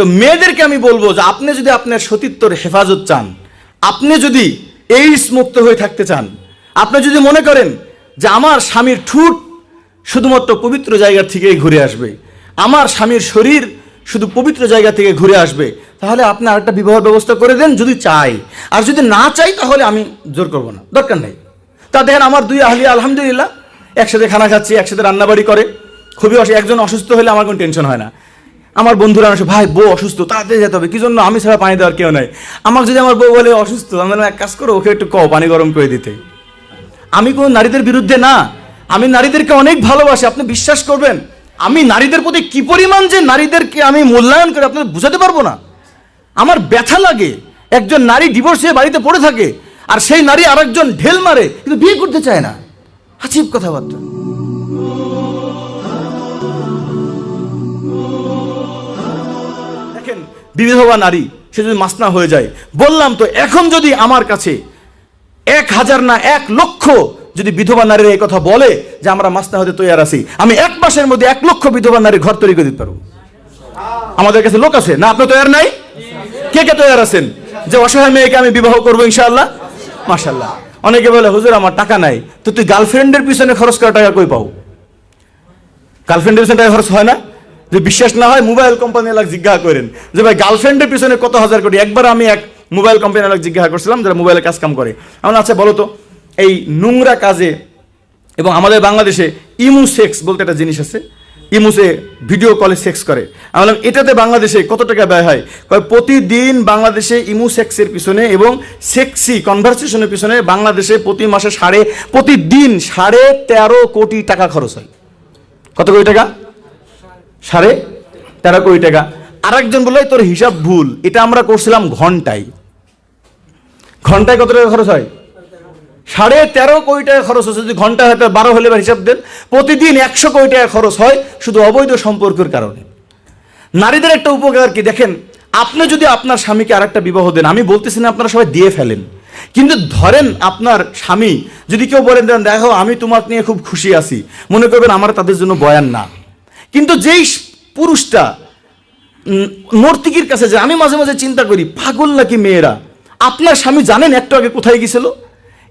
তো মেয়েদেরকে আমি বলব যে আপনি যদি আপনার সতীত্বর হেফাজত চান, আপনি যদি এইডস মুক্ত হয়ে থাকতে চান, আপনি যদি মনে করেন যে আমার স্বামীর ঠুট শুধুমাত্র পবিত্র জায়গা থেকেই ঘুরে আসবে, আমার স্বামীর শরীর শুধু পবিত্র জায়গা থেকে ঘুরে আসবে, তাহলে আপনি আরেকটা বিবাহ ব্যবস্থা করে দেন যদি চাই আর যদি না চাই তাহলে আমি জোর করব না। দরকার নেই। তা দেখেন আমার দুই আহলিয়া আলহামদুলিল্লাহ, একসাথে খানা খাচ্ছি, একসাথে রান্নাবাড়ি করে। খুবই একজন অসুস্থ হলে আমার কোনো টেনশন হয় না। আমার বন্ধুরা আসে ভাই, বউ অসুস্থ, তাড়াতাড়ি যেতে হবে কি জন্য আমি ছাড়া পানি দেওয়ার কেউ নাই? আমাকে যদি আমার বউ বলে অসুস্থ, আমি এক কাজ করো, ওকে একটু কও, পানি গরম করে দিতে। আমি কোনো নারীদের বিরুদ্ধে না, আমি নারীদেরকে অনেক ভালোবাসি, আপনি বিশ্বাস করবেন? আমি নারীদের প্রতি কি পরিমাণ যে নারীদেরকে আমি মূল্যায়ন করে আপনাদের বুঝাতে পারব না? আমার ব্যথা লাগে, একজন নারী ডিভোর্স হয়ে বাড়িতে পড়ে থাকে, আর সেই নারী আরেকজন ঢেল মারে, কিন্তু বিয়ে করতে চায় না। হাসিব কথাবার্তা। বিধবা নারী, সে যদি মাসনা হয়ে যায়। বললাম তো, এখন যদি আমার কাছে এক হাজার না এক লক্ষ যদি বিধবা নারীর এই কথা বলে যে আমরা মাসনা হতে তৈরি আছি, আমি এক মাসের মধ্যে এক লক্ষ বিধবা নারীর ঘর তৈরি করে দিতে পারব। আমাদের কাছে লোক আছে? না আপনি তৈরি নাই? কে কে তৈরি আছেন? যে অসহায় মেয়েকে আমি বিবাহ করব, ইনশাআল্লাহ? মাশাল্লাহ অনেকে বলে, হুজুর, আমার টাকা নাই। তো তুই গার্লফ্রেন্ডের পিছনে খরচ করা টাকা কই পাও গার্লফ্রেন্ডের পিছনে টাকা খরচ হয় না? যে বিশ্বাস না হয় মোবাইল কোম্পানি এলাক জিজ্ঞাসা করেন। যে ভাই গার্লফ্রেন্ডের পিছনে কত হাজার কোটি? একবার আমি এক মোবাইল কোম্পানি এলাক জিজ্ঞাসা করছিলাম যারা মোবাইলে কাজ কাম করে। আমার আচ্ছা বলো তো, এই নোংরা কাজে এবং আমাদের বাংলাদেশে ইমু সেক্স বলতে একটা জিনিস আছে ইমুসে ভিডিও কলে সেক্স করে। আমি বললাম, এটাতে বাংলাদেশে কত টাকা ব্যয় হয়? প্রতিদিন বাংলাদেশে ইমু সেক্সের পিছনে এবং সেক্সি কনভারসেশনের পিছনে বাংলাদেশে প্রতি মাসে সাড়ে, প্রতিদিন সাড়ে তেরো কোটি টাকা খরচ হয়। কত কোটি টাকা? সাড়ে তেরো কোটি টাকা। আরেকজন বলল তোর হিসাব ভুল। এটা আমরা করছিলাম ঘন্টায়। ঘন্টায় কত টাকা খরচ হয়? সাড়ে তেরো কোটি টাকা খরচ হচ্ছে যদি ঘণ্টা হয়তো বারো হলে এবার হিসাব দেন। প্রতিদিন একশো কোটি টাকা খরচ হয় শুধু অবৈধ সম্পর্কের কারণে। নারীদের একটা উপকার কি? দেখেন, আপনি যদি আপনার স্বামীকে আরেকটা বিবাহ দেন, আমি বলতেছি না আপনারা সবাই দিয়ে ফেলেন। কিন্তু ধরেন আপনার স্বামী, যদি কেউ বলেন দেখো, আমি তোমাকে নিয়ে খুব খুশি আছি। মনে করবেন, আমার তাদের জন্য বয়ান না। কিন্তু যেই পুরুষটা নর্তকীর কাছে যায়, আমি মাঝে মাঝে চিন্তা করি, পাগল নাকি মেয়েরা? আপনার স্বামী জানেন একটু আগে কোথায় গিয়েছিল?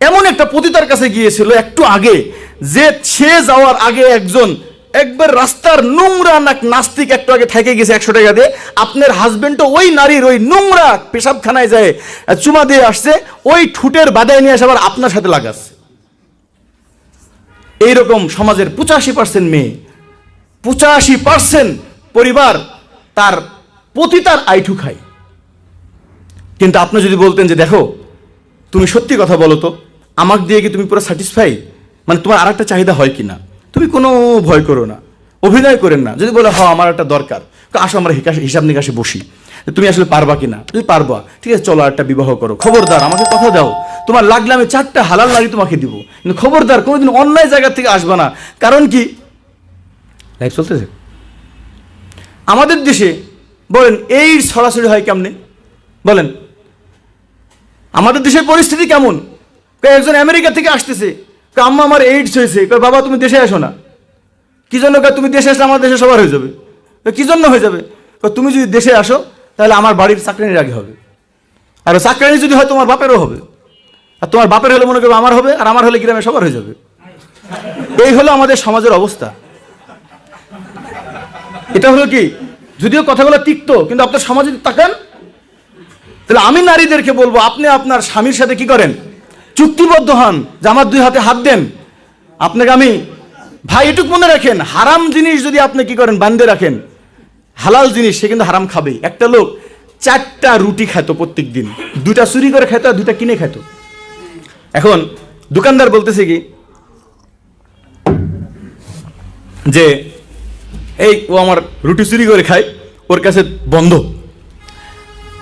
এমন একটা পতিতার কাছে গিয়েছিল একটু আগে, যে সে যাওয়ার আগে একজন, একবার রাস্তার নোংরা নাক নাস্তিক একটু আগে থেকে গেছে একশো টাকা দিয়ে। আপনার হাজবেন্ডও ওই নারীর ওই নোংরা পেশাবখানায় যায়, চুমা দিয়ে আসছে, ওই ঠুটের বাদায় নিয়ে আসে আবার আপনার সাথে লাগাচ্ছে। এইরকম সমাজের পঁচাশি পার্সেন্ট মেয়ে। পঁচাশি পার্সেন্ট পরিবার তার প্রতি পতিতার আইঠু খায়। কিন্তু আপনি যদি বলতেন যে, দেখো, তুমি সত্যি কথা বলো তো, আমাকে দিয়ে কি তুমি পুরো স্যাটিসফাই মানে তোমার আর একটা চাহিদা হয় কি না? তুমি কোনো ভয় করো না, অভিনয় করেন না। যদি বলে হ আমার একটা দরকার আসো আমরা হিসাব নিকাশে বসি। তুমি আসলে পারবা কি না? তুমি পারবা, ঠিক আছে, চলো একটা বিবাহ করো। খবরদার, আমাকে কথা দাও। তোমার লাগলে আমি চারটা হালাল নারী তোমাকে দিব। কিন্তু খবরদার কোনোদিন অন্যায় জায়গা থেকে আসবা না। কারণ কি? লাইফ চলতেছে? আমাদের দেশে, বলেন এই সরাসরি হয় কেমনে? বলেন, আমাদের দেশের পরিস্থিতি কেমন? একজন আমেরিকা থেকে আসতেছে আম্মা আমার এইডস হয়েছে বাবা তুমি দেশে আসো না। কি জন্য তুমি দেশে আসলে আমার দেশে সবার হয়ে যাবে? কি জন্য হয়ে যাবে? তুমি যদি দেশে আসো, তাহলে আমার বাড়ির চাকরানির আগে হবে। আর চাকরানি যদি হয়, তোমার বাপেরও হবে। আর তোমার বাপের হলে মনে করবে, আমার হবে, আর আমার হলে গ্রামে সবার হয়ে যাবে। এই হলো আমাদের সমাজের অবস্থা। এটা হলো কি? যদিও কথাগুলো তিক্ত, কিন্তু আপনার সমাজে তাকান, তাহলে আমি নারীদেরকে বলব, আপনি আপনার স্বামীর সাথে কি করেন? চুক্তিবদ্ধ হন, যে আমার দুই হাতে হাত দেন। আপনাকে আমি, ভাই, এটুক মনে রাখেন, হারাম জিনিস যদি আপনি কি করেন, বান্ধে রাখেন, হালাল জিনিস সে কিন্তু হারাম খাবে। একটা লোক চারটা রুটি খেত প্রত্যেক দিন দুইটা চুরি করে খেত আর দুইটা কিনে খেত এখন দোকানদার বলতেছে কি, যে এই, ও আমার রুটি চুরি করে খায়, ওর কাছে বন্ধ।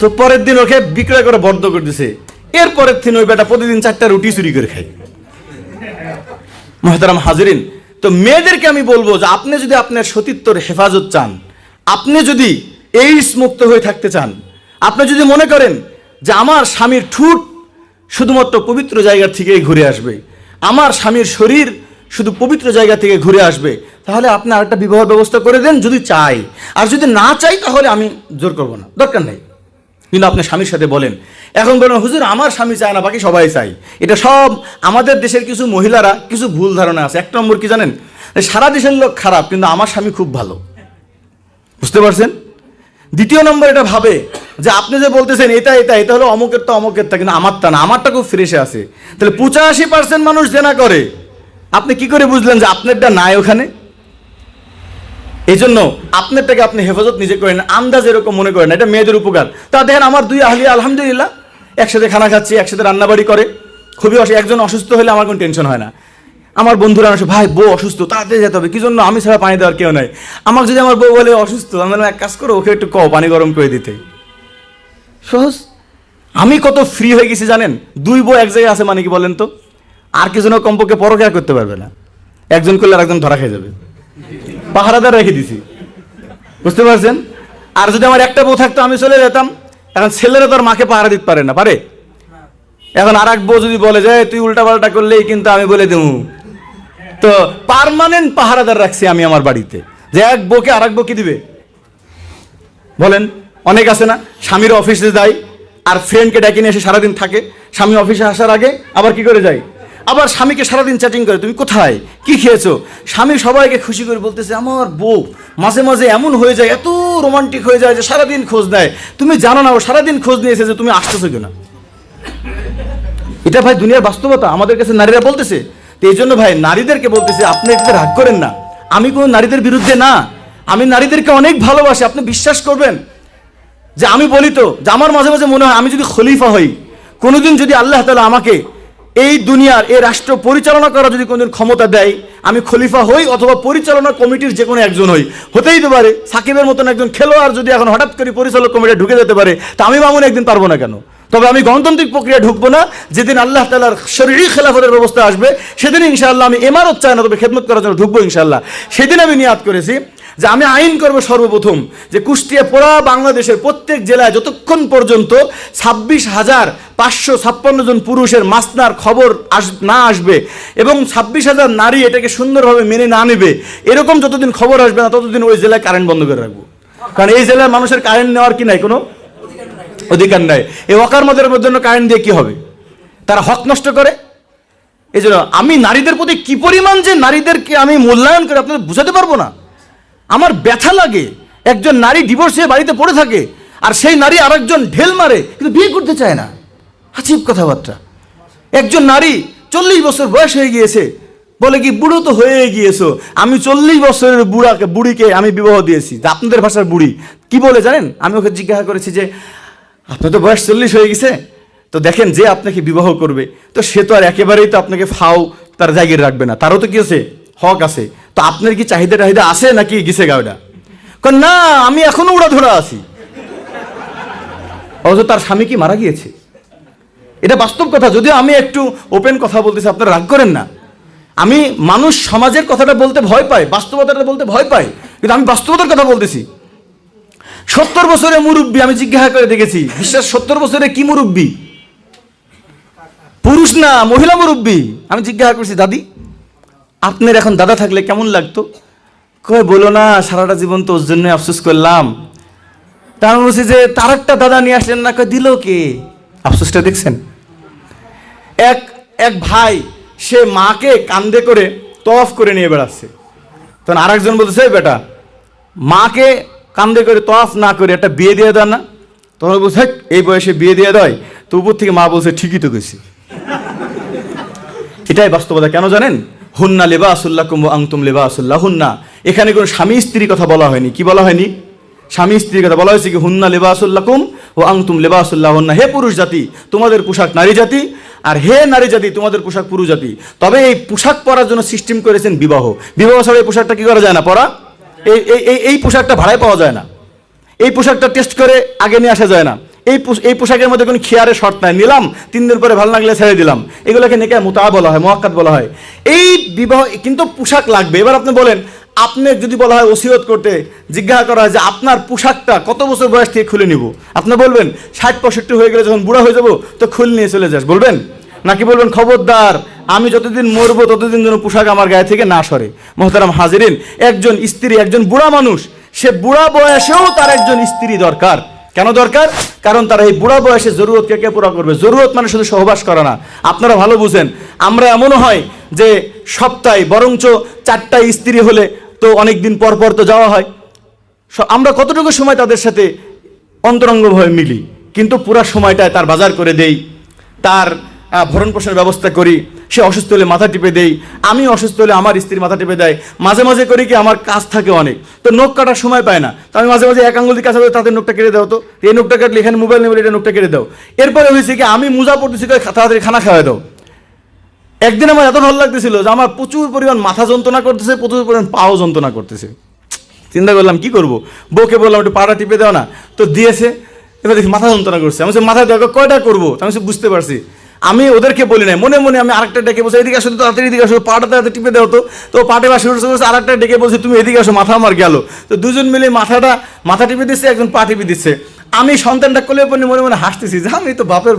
তো পরের দিন ওকে বিক্রয় করে বন্ধ করে দিছে। এর পরের দিন ওই বেটা প্রতিদিন চারটা রুটি চুরি করে খায়। মহতারাম হাজিরিন, তো মেয়েদেরকে আমি বলব যে আপনি যদি আপনার সতীত্বর হেফাজত চান, আপনি যদি এইডস মুক্ত হয়ে থাকতে চান, আপনি যদি মনে করেন যে আমার স্বামীর ঠুট শুধুমাত্র পবিত্র জায়গা থেকেই ঘুরে আসবে, আমার স্বামীর শরীর শুধু পবিত্র জায়গা থেকে ঘুরে আসবে, তাহলে আপনি আরেকটা বিবাহ ব্যবস্থা করে দেন যদি চাই। আর যদি না চাই, তাহলে আমি জোর করব না। দরকার নেই। কিন্তু আপনি স্বামীর সাথে বলেন, এখন বলেন হুজুর, আমার স্বামী চায় না, বাকি সবাই চাই এটা সব আমাদের দেশের কিছু মহিলারা কিছু ভুল ধারণা আছে। এক নম্বর কি জানেন? সারা দেশের লোক খারাপ, কিন্তু আমার স্বামী খুব ভালো। বুঝতে পারছেন? দ্বিতীয় নম্বর এটা ভাবে যে আপনি যে বলতেছেন, এটা এটা এটা হলো অমুকের তো অমুকের তা কিন্তু আমারটা না, আমারটা খুব ফ্রেশে আছে। তাহলে পঁচাশি পার্সেন্ট মানুষ জেনা করে। আপনি কি করে বুঝলেন যে আপনারটা নাই ওখানে? এই জন্য আপনারটাকে আপনি হেফাজত নিজে করেন, আন্দাজ এরকম মনে করেন, এটা মেয়েদের উপকার। তা দেখেন, আমার দুই আহলিয়া আলহামদুলিল্লাহ, একসাথে খানা খাচ্ছি, একসাথে রান্নাবাড়ি করে। খুবই অসু, একজন অসুস্থ হলে আমার কোনো টেনশন হয় না। আমার বন্ধুরা আসে ভাই, বউ অসুস্থ, তাড়াতাড়ি যেতে হবে কি জন্য আমি ছাড়া পানি দেওয়ার কেউ নাই? আমাকে যদি আমার বউ বলে অসুস্থ আমি এক কাজ করো, ওকে একটু কও পানি গরম করে দিতে। সহজ? আমি কত ফ্রি হয়ে গেছি জানেন? দুই বউ এক জায়গায় আছে মানে কি বলেন তো? আর কিছু না, কমপক্ষে পরকেয়া করতে পারবে না। একজন করলে আর একজন ধরা খেয়ে যাবে। পাহারাদার রেখে দিছি। বুঝতে পারছেন? আর যদি আমার একটা বউ থাকতো, আমি চলে যেতাম। এখন ছেলেরা তো আর মাকে পাহারা দিতে পারে না, পারে? এখন আর এক বউ যদি বলে যে তুই উল্টা পাল্টা করলেই কিন্তু আমি বলে দেবো। তো পার্মানেন্ট পাহারাদার রাখছি আমি আমার বাড়িতে। যে এক বউকে আর এক বউ কি দিবে? বলেন, অনেক আছে না? স্বামীর অফিসে যায় আর ফ্রেন্ডকে ডেকে নিয়ে এসে সারাদিন থাকে। স্বামী অফিসে আসার আগে আবার কি করে যায় আবার স্বামীকে সারাদিন চ্যাটিং করে, তুমি কোথায়? কি খেয়েছো? স্বামী সবাইকে খুশি করে বলতেছে, আমার বউ মাঝে মাঝে এমন হয়ে যায়, এত রোমান্টিক হয়ে যায় যে সারাদিন খোঁজ নেয়। তুমি জানো না, ও সারাদিন খোঁজ নিয়েছে যে তুমি আসতেছো কিনা? এটা ভাই দুনিয়ার বাস্তবতা, আমাদের কাছে নারীরা বলতেছে। তো এই জন্য ভাই নারীদেরকে বলতেছে, আপনি এটাতে রাগ করেন না। আমি কোনো নারীদের বিরুদ্ধে না। আমি নারীদেরকে অনেক ভালোবাসি, আপনি বিশ্বাস করবেন? যে আমি বলি তো, যে আমার মাঝে মাঝে মনে হয় আমি যদি খলিফা হই, কোনোদিন যদি আল্লাহ তালা আমাকে এই দুনিয়ার এই রাষ্ট্র পরিচালনা করা যদি কোনোদিন ক্ষমতা দেয়, আমি খলিফা হই অথবা পরিচালনা কমিটির যে কোনো একজন হই। হতেই তো পারে, সাকিবের মতন একজন খেলোয়াড় যদি এখন হঠাৎ করে পরিচালক কমিটি ঢুকে যেতে পারে, তা আমি মামুন একদিন পারব না কেন? তবে আমি গণতান্ত্রিক প্রক্রিয়া ঢুকবো না, যেদিন আল্লাহ তালার শরীর খেলাফতের ব্যবস্থা আসবে, সেদিন ইনশাআল্লাহ আমি এমারত চাই না তবে খেদমত করার জন্য ঢুকবো ইনশাআল্লাহ। সেদিন আমি নিয়াদ করেছি যে আমি আইন করব সর্বপ্রথম যে কুষ্টিয়া পোড়া বাংলাদেশের প্রত্যেক জেলায় যতক্ষণ পর্যন্ত ছাব্বিশ হাজার পাঁচশো ছাপ্পান্ন জন পুরুষের মাসনার খবর আস, না আসবে এবং ছাব্বিশ হাজার নারী এটাকে সুন্দরভাবে মেনে না নেবে, এরকম যতদিন খবর আসবে না, ততদিন ওই জেলায় কারেন্ট বন্ধ করে রাখব। কারণ এই জেলার মানুষের কারেন্ট নেওয়ার কি নাই কোনো? অধিকার নাই। এই অকারমদের জন্য কারেন্ট দিয়ে কি হবে? তারা হক নষ্ট করে? এই জন্য আমি নারীদের প্রতি কি পরিমাণ যে নারীদেরকে আমি মূল্যায়ন করে আপনাদের বুঝাতে পারব না? আমার ব্যথা লাগে। একজন নারী ডিভোর্স হয়ে বাড়িতে পড়ে থাকে আর সেই নারী আরেকজন ঢেল মারে, কিন্তু বিয়ে করতে চায় না। হাসিব কথাবার্তা। একজন নারী চল্লিশ বছর বয়স হয়ে গিয়েছে, বলে কি, বুড়ো তো হয়ে গিয়েছো। আমি চল্লিশ বছরের বুড়াকে, বুড়িকে আমি বিবাহ দিয়েছি। আপনাদের ভাষার বুড়ি। কি বলে জানেন? আমি ওকে জিজ্ঞাসা করেছি যে, আপনার তো বয়স চল্লিশ হয়ে গেছে? তো দেখেন যে আপনাকে বিবাহ করবে, তো সে তো আর একেবারেই তো আপনাকে ফাও তার জায়গায় রাখবে না। তারও তো কি আছে? হক আছে। তো আপনার কি চাহিদা টাহিদা আছে নাকি গিসে গাওটা কন, না, আমি এখনও উড়া ধরা আছি। অথচ তার স্বামী কি মারা গিয়েছে? এটা বাস্তব কথা, যদিও আমি একটু ওপেন কথা বলতেছি, আপনারা রাগ করেন না। আমি মানুষ সমাজের কথাটা বলতে ভয় পাই, বাস্তবতাটা বলতে ভয় পাই, কিন্তু আমি বাস্তবতার কথা বলতেছি। সত্তর বছরে মুরব্বী, আমি জিজ্ঞাসা করে দেখেছি, বিশ্বাস, সত্তর বছরে কি মুরব্বী? পুরুষ না, মহিলা মুরব্বী, আমি জিজ্ঞাসা করছি, দাদি আপনার এখন দাদা থাকলে কেমন লাগতো? কয় বলো না সারাটা জীবন তো ওর জন্য আফসোস করলাম। তার বলছি যে তার একটা দাদা নিয়ে আসলেন না দিল কে? আফসোসটা দেখছেন? এক এক ভাই সে মাকে কান্দে করে তফ করে নিয়ে বেড়াচ্ছে। তখন আরেকজন বলতেছে "এই বেটা মাকে কান্দে করে তফ না করে একটা বিয়ে দিয়ে দেন না। তখন বলছে "হেৎ, এই বয়সে বিয়ে দিয়ে দেয়। তো উপর থেকে মা বলছে ঠিকই তো গেছি এটাই বাস্তবতা কেন জানেন? হুন্না লেবা আসুল্লাহ কুম্ভ আংতুম লেবা আসুল্লাহ হুন্না এখানে কোনো স্বামী স্ত্রীর কথা বলা হয়নি। কি বলা হয়নি? স্বামী স্ত্রীর কথা বলা হয়েছে কি, হুন্না লেবা আসুল্লাহ কুম ও আংতুম লেবা আসুল্লাহ হুন্না হে পুরুষ জাতি, তোমাদের পোশাক নারী জাতি, আর হে নারী জাতি, তোমাদের পোশাক পুরুষ জাতি। তবে এই পোশাক পরার জন্য সিস্টেম করেছেন বিবাহ। বিবাহ ছাড়া এই পোশাকটা কি করা যায় না পরা? এই- এই এই পোশাকটা ভাড়ায় পাওয়া যায় না। এই পোশাকটা টেস্ট করে আগে নিয়ে আসা যায় না। এই এই পোশাকের মধ্যে কোনো খেয়ারে শর্ত নাই। নিলাম, তিন দিন পরে ভালো লাগলে ছেড়ে দিলাম। এগুলোকে নেকে মোতা বলা হয় মোয়াক্কাত বলা হয়। এই বিবাহ, কিন্তু পোশাক লাগবে। এবার আপনি বলেন, আপনি যদি বলা হয় ওসিয়ত করতে জিজ্ঞাসা করা হয় যে আপনার পোশাকটা কত বছর বয়স থেকে খুলে নিব? আপনি বলবেন, ষাট, পঁয়ষট্টি হয়ে গেলে যখন বুড়া হয়ে যাব, তো খুলে নিয়ে চলে যাস। বলবেন? নাকি বলবেন, খবরদার, আমি যতদিন মরবো, ততদিন যেন পোশাক আমার গায়ে থেকে না সরে। মোহতারাম হাজিরিন, একজন স্ত্রী, একজন বুড়া মানুষ, সে বুড়া বয়সেও তার একজন স্ত্রী দরকার। কেন দরকার? কারণ তারা এই বুড়া বয়সে জরুরত কে কে পুরা করবে? জরুরত মানে শুধু সহবাস করা না। আপনারা ভালো বুঝেন, আমরা এমনও হয় যে সপ্তাহে বরঞ্চ চারটা স্ত্রী হলে তো অনেক দিন পর পর তো যাওয়া হয়। আমরা কতটুকু সময় তাদের সাথে অন্তরঙ্গভাবে মিলি? কিন্তু পুরা সময়টায় তার বাজার করে দেই, তার ভরণ পোষণের ব্যবস্থা করি সে অসুস্থ হলে মাথা টিপে দেই আমি অসুস্থ হলে আমার স্ত্রীর মাথা টিপে দেয়। মাঝে মাঝে করি কি আমার কাজ থাকে অনেক। তো নখ কাটার সময় পায় না। তো আমি মাঝে মাঝে এক আঙ্গুল দিয়ে কাছে তাদের নখটা কেটে দাও তো। এই নখটা কাটলে এখানে মোবাইল নেবে এটা নখটা কেটে দাও। এরপরে হয়েছে কি আমি মোজা পড়তেছি তাড়াতাড়ি খানা খাওয়াই দাও। একদিন আমার এত ভালো লাগতেছিল যে আমার প্রচুর পরিমাণ মাথা যন্ত্রণা করতেছে প্রচুর পরিমাণ পাও যন্ত্রণা করতেছে। চিন্তা করলাম কি করব? বউকে বললাম একটু পাড়া টিপে দাও না। তো দিয়েছে এবার দেখি মাথা যন্ত্রণা করছে। আমি বলছি, মাথা দেখো কয়টা করব? আমি বলছি, বুঝতে পারছি। আমি ওদেরকে বলি নাই। মনে মনে আমি আরেকটা ডেকে বলছি, এদিকে আসো তো, তাড়াতাড়ি এদিকে আসো, পাটা তাড়াতাড়ি টিপে দেওয়া তো। তো পাটে বা শুরু করছে আরেকটা ডেকে বলছি, তুমি এদিকে আসো, মাথা আমার গেল। তো দুজন মিলে মাথাটা, মাথা টিপে দিচ্ছে একজন পা টিপে দিচ্ছে আমি সন্তানটা কোলে পড়ে মনে মনে হাসতেছি যে আমি তো বাপের